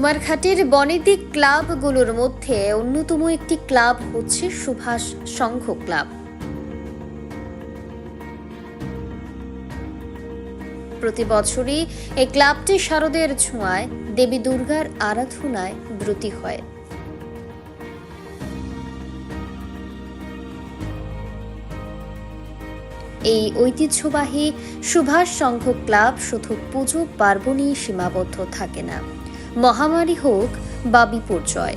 কুমারঘাটের বনেদিক ক্লাবগুলোর মধ্যে অন্যতম একটি ক্লাব হচ্ছে সুভাষ সংঘ ক্লাব। প্রতি বছরই এই ক্লাবটি শারদের ছোঁয়ায়, দেবী দুর্গার আরাধনায় ব্রতী হয়। এই ঐতিহ্যবাহী সুভাষ সংঘ ক্লাব শুধু পুজো পার্বণেই সীমাবদ্ধ থাকে না। মহামারী হোক বা বিপর্যয়,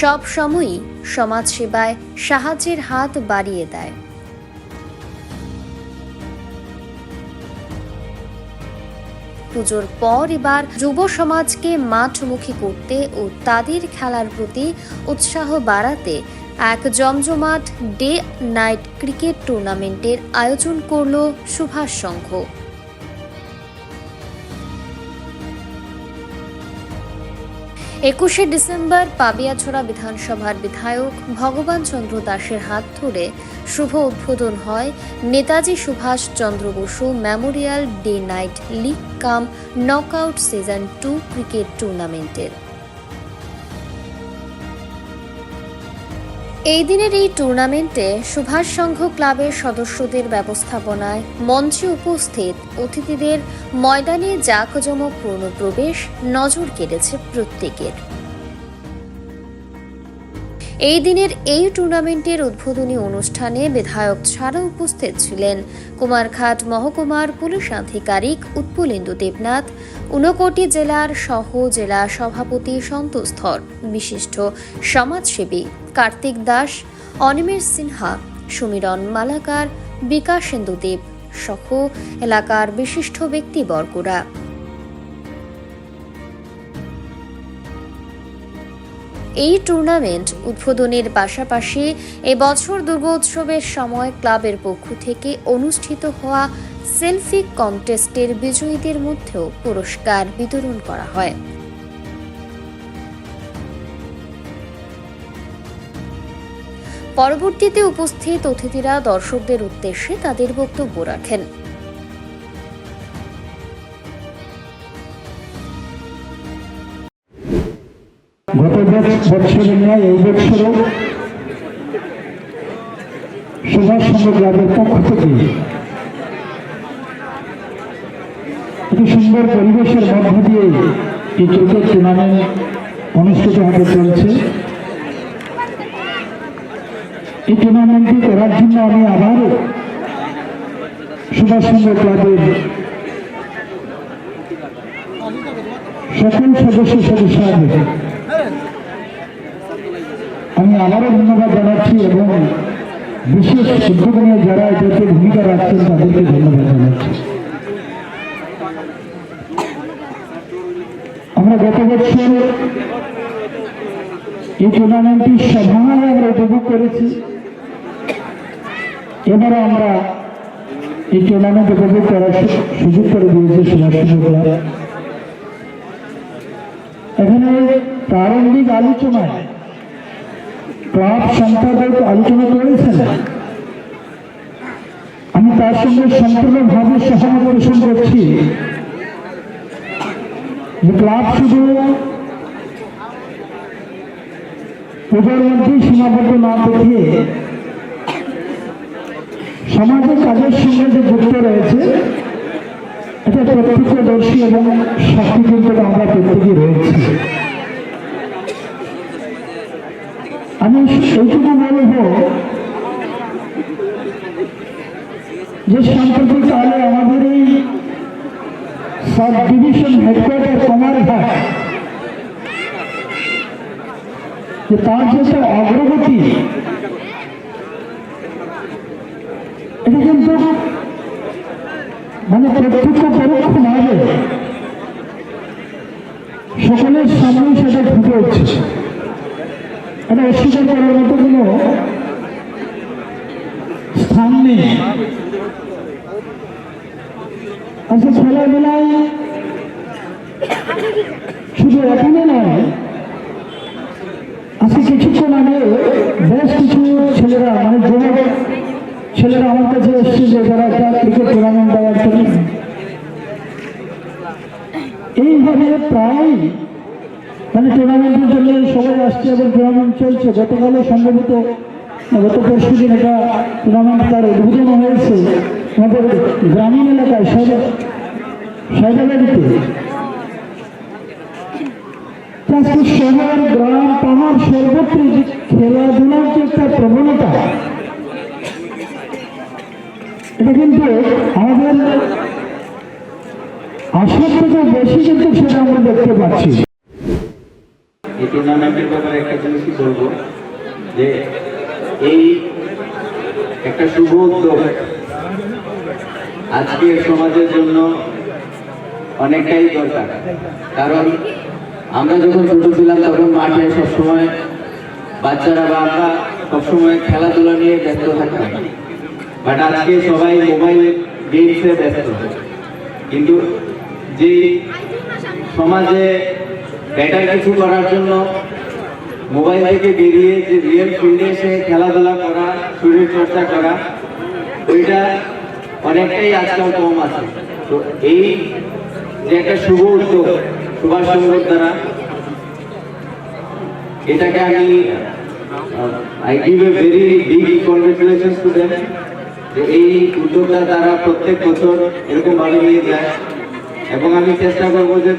সব সময়ই সমাজসেবায় সাহায্যের হাত বাড়িয়ে দেয়। পুজোর পর এবার যুব সমাজকে মাঠমুখী করতে ও তাদের খেলার প্রতি উৎসাহ বাড়াতে এক জমজমাট ডে নাইট ক্রিকেট টুর্নামেন্টের আয়োজন করল সুভাষ সংঘ একুশে ডিসেম্বর পাবিয়াছড়া বিধানসভার বিধায়ক ভগবান চন্দ্র দাসের হাত ধরে শুভ উদ্বোধন হয় Netaji Subhash Chandra Basu memorial day night league cum knockout season two cricket টুর্নামেন্টের। এই দিনের এই টুর্নামেন্টে সুভাষ সংঘ ক্লাবের সদস্যদের ব্যবস্থাপনায় মঞ্চে উপস্থিত অতিথিদের ময়দানে জাঁকজমকপূর্ণ প্রবেশ নজর কেড়েছে প্রত্যেকের। এই দিনের এই টুর্নামেন্টের উদ্বোধনী অনুষ্ঠানে বিধায়ক ছাড়া উপস্থিত ছিলেন কুমারঘাট মহকুমার পুলিশ আধিকারিক উৎপলেন্দু দেবনাথ, ঊনকোটি জেলার সহ জেলা সভাপতি সন্তোষ ধর, বিশিষ্ট সমাজসেবী কার্তিক দাস, অনিমেষ সিনহা সমীরণ মালাকার বিকাশেন্দু দেব সহ এলাকার বিশিষ্ট ব্যক্তিবর্গরা। এই টুর্নামেন্ট উদ্বোধনের পাশাপাশি এবছর দুর্গোৎসবের সময় ক্লাবের পক্ষ থেকে অনুষ্ঠিত হওয়া সেলফি কন্টেস্টের বিজয়ীদের মধ্যেও পুরস্কার বিতরণ করা হয়। পরবর্তীতে উপস্থিত অতিথিরা দর্শকদের উদ্দেশ্যে তাদের বক্তব্য রাখেন। গত বৎসরের ন্যায় এই বৎসরও সুভাষ সংঘ ক্লাবের পক্ষ থেকে একটি সুন্দর পরিবেশের মধ্য দিয়ে এই ক্রিকেট টুর্নামেন্ট অনুষ্ঠিত হতে চলছে। এই টুর্নামেন্টটি করার জন্য আমি আবারও সুভাষ সংঘ ক্লাবের সকল সদস্য সদস্যদের আমি আবারও ধন্যবাদ জানাচ্ছি এবং বিশেষ নিয়ে যারা এদেরকে ভূমিকা রাখছেন তাদেরকে ধন্যবাদ জানাচ্ছি। আমরা গত বছর এই টুর্নামেন্টটি সভায় আমরা উপভোগ করেছি। এবারে আমরা এই টুর্নামেন্ট উপভোগ করার সুযোগ করে দিয়েছে সুভাষ এখানে প্রারম্ভিক আলোচনায় ক্লাব সম্পাদক আলোচনা করেছেন। আমি তার সঙ্গে সম্পূর্ণভাবে সহমত পোষণ করছি। যে ক্লাব শুধু পুজোর মধ্যেই সীমাবদ্ধ না দেখিয়ে সমাজের কাজের সঙ্গে যে যুক্ত রয়েছে, এটা প্রত্যক্ষদর্শী এবং শক্তি কিন্তু আমরা প্রত্যেকেই রয়েছি। আমি এইটুকু বলব যে সাম্প্রতিক কালে আমাদের এই সাব ডিভিশন হেডকোয়ার্টার যে তার যে অগ্রগতি, এটা কিন্তু মানে প্রত্যক্ষ পরোক্ষ ভাবে সকলের সামনে সেটা ফুটে উঠছে। এটা অস্বীকার করার মতো কোনো স্থান নেই। আচ্ছা খেলাধুলায় শুধু এখানে নয়, আজকে কিছুক্ষণ আগে বেশ কিছু ছেলেরা মানে যুবক ছেলেরা আমার কাছে এসছে যে তারা একটা ক্রিকেট টুর্নামেন্ট দেওয়ার জন্য। এইভাবে প্রায় মানে টুর্নামেন্টের জন্য সবাই আসছে এবং টুর্নামেন্ট চলছে। গতকালও সম্ভবত গত পরশু দিন এটা টুর্নামেন্ট তার উদ্বোধন হয়েছে আমাদের গ্রামীণ এলাকায় সাইডাবাড়িতে আজকে শহর, গ্রাম, পাহাড় সর্বত্র যে খেলাধুলার যে একটা প্রবণতা, এটা কিন্তু আমাদের আসার থেকে বেশি কিন্তু সেটা আমরা দেখতে পাচ্ছি। এই টুর্নামেন্টের ব্যাপারে একটা জিনিসই বলব যে এই একটা শুভ উদ্যোগ আজকের সমাজের জন্য অনেকটাই দরকার। কারণ আমরা যখন ছোট ছিলাম, তখন মাঠে সবসময় বাচ্চারা বা আমরা সবসময় খেলাধুলা নিয়ে ব্যস্ত থাকতাম। বাট আজকে সবাই মোবাইল গেমসে ব্যস্ত। কিন্তু যে সমাজে বেটার কিছু করার জন্য মোবাইল থেকে বেরিয়ে যে রিয়েল ফিল্ডে এসে খেলাধুলা করা, শরীর চর্চা করা, ওইটা অনেকটাই আজকাল কম আছে। তো এই যে একটা শুভ উদ্যোগ, সুভাষ চন্দ্র দ্বারা, এটাকে আমি I give a very big congratulation to যে এই উদ্যোগটা তারা প্রত্যেক বছর এরকম ভাবে নিয়ে যায়। এবং আমি চেষ্টা করব যে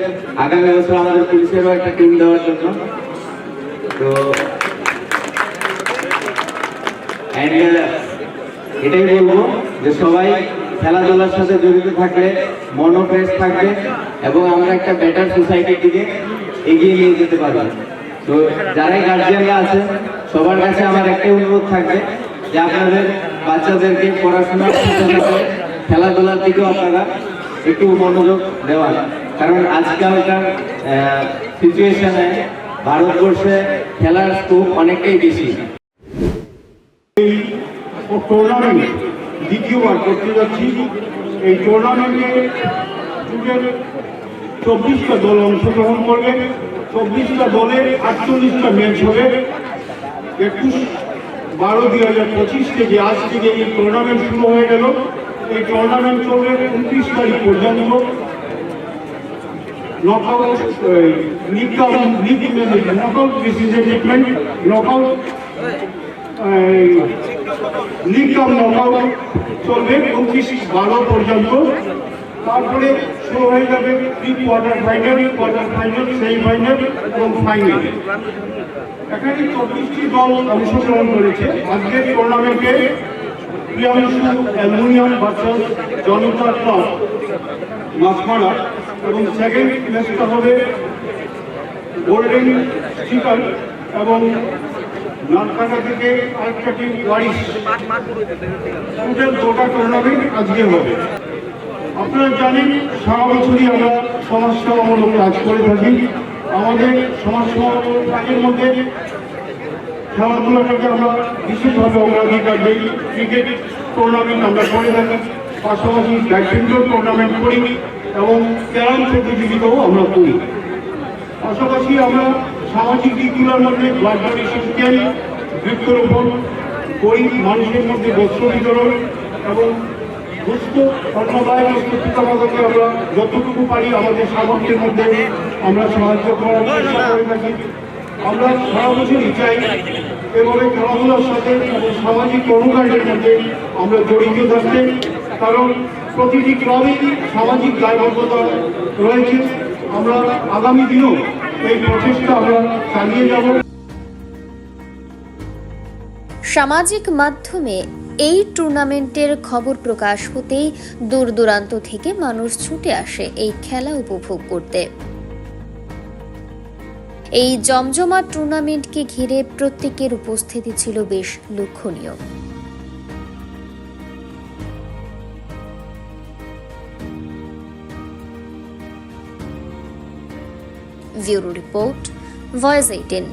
আগামী বছর আমাদের পুলিশেরও একটা টিম দেওয়ার জন্য। তো uh, এটাই বলব যে সবাই খেলাধুলার সাথে জড়িত থাকলে মনও ফ্রেশ থাকবে এবং আমরা একটা বেটার সোসাইটির দিকে এগিয়ে নিয়ে যেতে পারব। তো যারাই গার্জিয়ানরা আছে সবার কাছে আমার একটাই অনুরোধ থাকবে যে আপনাদের বাচ্চাদেরকে পড়াশোনার সাথে খেলাধুলার দিকেও আপনারা একটু মনোযোগ দেওয়ার কারণ আজকালকার সিচুয়েশনে ভারতবর্ষে খেলার স্কোপ অনেকটাই বেশি। টুর্নামেন্ট দ্বিতীয়বার করতে যাচ্ছি। এই টুর্নামেন্টে চব্বিশটা দল অংশগ্রহণ করবে। চব্বিশটা দলের আটচল্লিশটা ম্যাচ হবে। একুশ, বারো দুই হাজার পঁচিশ থেকে আজ থেকে এই টুর্নামেন্ট শুরু হয়ে গেল। এই টুর্নামেন্ট চলবে উনত্রিশ তারিখ পর্যন্ত knockout league league knockout this is a treatment knockout league cup knockout চলবে উনত্রিশ বারো পর্যন্ত। তারপরে শুরু হয়ে যাবে pre quarter final quarter final semi final এবং ফাইনাল এখানে চব্বিশটি দল অংশগ্রহণ করেছে। আজকের টুর্নামেন্টে Priyanshu aluminium versus Janata club Machhmara এবং সেকেন্ড ম্যাচটা হবে গোল্ডেন চিকেন এবং নানকাটা থেকে আরেকটা টিম ওয়ারিশ টোটাল দুটা টুর্নামেন্ট আজকে হবে। আপনারা জানেন, সারা বছরই আমরা সমাজসেবামূলক কাজ করে থাকি। আমাদের সমাজসেবামূলক কাজের মধ্যে খেলাধুলাটাকে আমরা বিশেষভাবে অগ্রাধিকার দিই। ক্রিকেট টুর্নামেন্ট আমরা করে থাকি, পাশাপাশি ব্যাডমিন্টন টুর্নামেন্ট করি এবং ক্যারাম প্রতিযোগিতাও আমরা করি। পাশাপাশি আমরা সামাজিক দিকগুলোর মধ্যে ব্লাড ডোনেশন বৃক্ষরোপণ গরিব মানুষের মধ্যে বস্ত্র বিতরণ এবং সুস্থ অন্নদায় পিতামাতাকে আমরা যতটুকু পারি আমাদের সামর্থ্যের মধ্যে আমরা সাহায্য করার চেষ্টা করে থাকি। আমরা সারা বছরই চাই এভাবে খেলাধুলার সাথে সামাজিক কর্মকাণ্ডের মধ্যে আমরা জড়িত থাকতে, কারণ প্রতিটি ক্লাবেই সামাজিক দায়বদ্ধতা রয়েছে। আমরা আগামী দিনেও এই প্রচেষ্টা আমরা চালিয়ে যাব। সামাজিক মাধ্যমে এই টুর্নামেন্টের খবর প্রকাশ হতেই দূর দূরান্ত থেকে মানুষ ছুটে আসে এই খেলা উপভোগ করতে। এই জমজমাট টুর্নামেন্টকে ঘিরে প্রত্যেকের উপস্থিতি ছিল বেশ লক্ষণীয়। Bureau report voice eighteen.